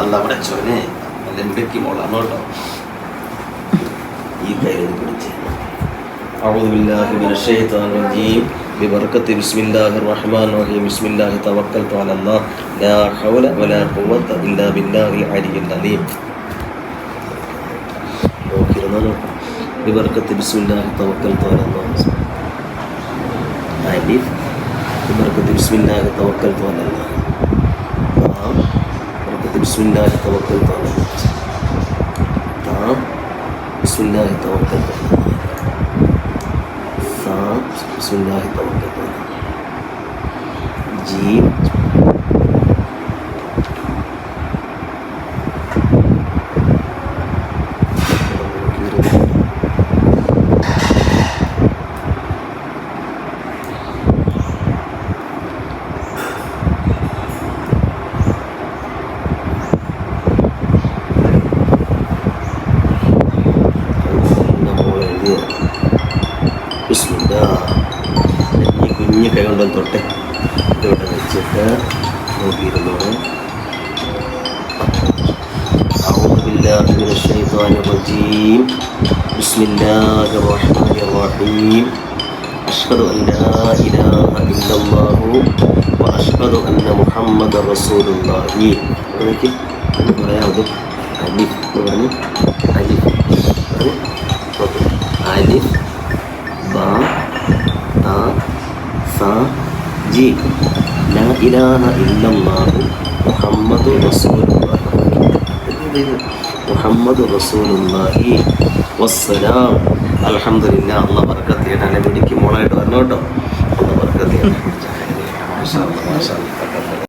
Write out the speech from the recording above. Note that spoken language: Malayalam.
അല്ലവിടെ ചൊനെ അല്ല ഇടയ്ക്ക് മോളാണോ കേട്ടോ. ഈ ധൈര്യം പിടിച്ച്. ൂക്കൽ തോന്നല്ല بسم الله توكلت على الله ت بسم الله توكلت على الله ث بسم الله توكلت على الله جيم Thank you. ബിസ്മില്ലാ. ഈ കുഞ്ഞു കൈ കൊണ്ടും തൊട്ടെ ഇതിവിടെ വെച്ചിട്ട് നോക്കിയിരുന്നോളൂ أعوذ بالله من الشيطان الرجيم بسم الله الرحمن الرحيم أشهد أن لا إله إلا الله وأشهد أن محمد رسول الله എനിക്ക് എന്ന് പറയാമത് അലിഫ് എന്ന് പറഞ്ഞു അലിഫ് പറഞ്ഞു ഓക്കെ അലിഫ് സാ ജി. ലാ ഇലാഹ ഇല്ലല്ലാഹു മുഹമ്മദു റസൂലുള്ളാഹി. മുഹമ്മദ് റസൂലുള്ളാഹി. വസ്സലാം. അൽഹംദുലില്ലാ അള്ളാഹ് ബർക്കത്ത് ചെയ്യട്ടെ അല്ലെ പിടിക്ക് മോളായിട്ട് വരണം കേട്ടോ. അള്ളാഹ് ബർക്കത്ത് ചെയ്യട്ടെ